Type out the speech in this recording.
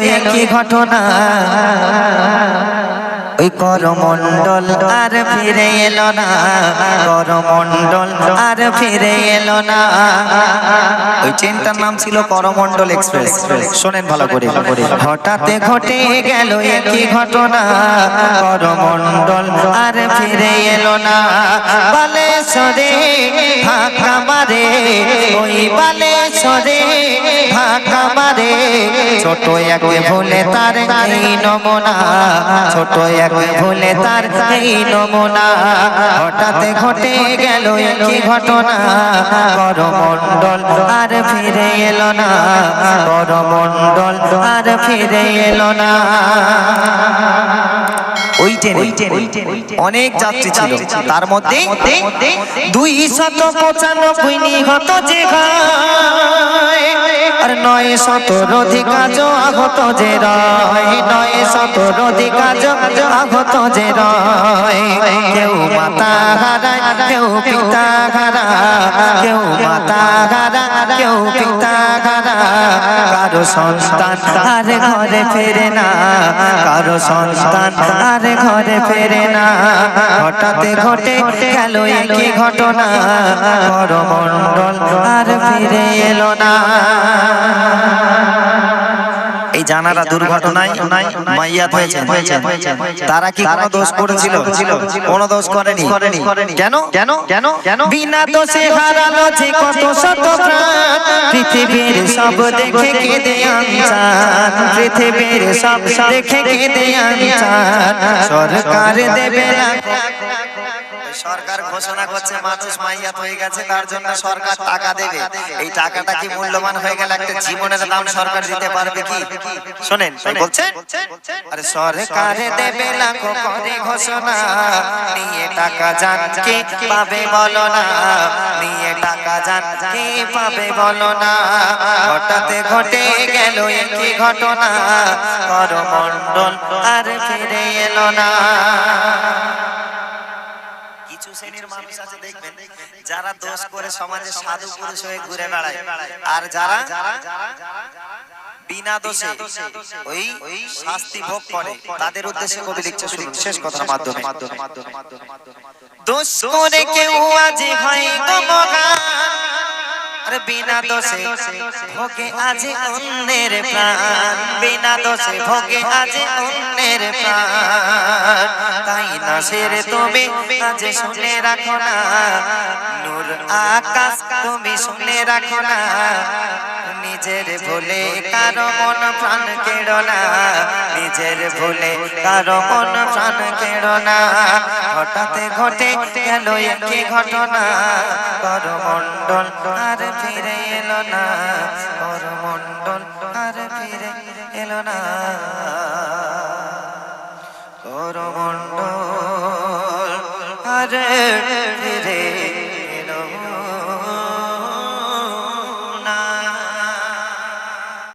একই ঘটনা। ওই করমণ্ডল আর ফিরে এলো না। করমণ্ডল আর ফিরে এলো না। ওই ট্রেনটার নাম ছিল করমণ্ডল এক্সপ্রেস। শোনেন ভালো করে। হঠাৎ ঘটে গেল একই ঘটনা। করমণ্ডল আর ফিরে এলো না। বালেশ্বরে ঢাকা মারে। ওই বালেশ্বরে ছোট এক ভুলে তার এই নমুনা, ছোট এক ভুলে তার এই নমুনা। হঠাৎ ঘটে গেল একই ঘটনা, করমণ্ডল আর ফিরে এলো না, করমণ্ডল আর ফিরে এলো না। ওই ট্রেনে অনেক যাত্রী ছিল। তার মধ্যে দুই শত পঁচানব্বই নিহত যে আর নয় শত অধিকাজ আগত যে রয় নয় শত অধিকাজ আগত যে রয় কেউ পিতা হারা কেউ মাতা হারা কেউ পিতা হারা কারও সন্তান আর ঘরে ফেরে না, কারও সন্তান আর ঘরে ফেরে না। হঠাৎ ঘটে গেল একই ঘটনা করমণ্ডল আর ফিরে এলো না। জানারা দুর্ঘটনায় মাইয়াত হয়েছে তারা কি কোনো দোষ করেছিল? কোনো দোষ করেনি। কেন কেন? কেন? কেন? বিনা দোষে হারালো যে কত শত প্রাণ। পৃথিবীর সব দেখে কেঁদে আনচান। পৃথিবীর সব দেখে কেঁদে আনচান। সরকার দেবে না। সরকার ঘোষণা করছে মানুষ মাইয়াত হয়ে গেছে, তার জন্য সরকার টাকা দেবে। এই টাকাটা কি মূল্যবান হয়ে গেলে? একটা জীবনের দাম সরকার দিতে পারবে কি? শোনেন বলছেন? আরে সরকার দেবে লাখো করে ঘোষণা, নিয়ে টাকা জান কে পাবে বলো না, নিয়ে টাকা জান কে পাবে বলো না। হঠাৎ ঘটে গেল একই ঘটনা, করমণ্ডল আর ফিরে এলো না। শ্রেণির মানুষ আছে দেখবেন। যারা দোষ করে সমাজে সাধু পুরুষ হয়ে ঘুরে বেড়ায়। আর যারা বিনা দোষে ওই শাস্তি ভোগ করে। তাদের উদ্দেশ্যে কবি লিখছে শুনুন শেষ কথার মাধ্যমে। দোষ করে কেউ আজি হয় গমগান বিনা দোষে ভোগে আজে অন্যের প্রাণ। বিনা দোষে ভোগে আজে অন্যের প্রাণ। তাই না সেরে তুমি আজ শুনে রাখো না। নূর আকাশ তুমি শুনে রাখো না। নিজের ভুলে কারও মন প্রাণ কেড়ো না। নিজের ভুলে কারও মন প্রাণ কেড়ো না। হঠাৎ ঘটে গেল একই ঘটনা। করমণ্ডল আর ফিরে এলো না। করমণ্ডল আর ফিরে এলো না। করমণ্ডল আর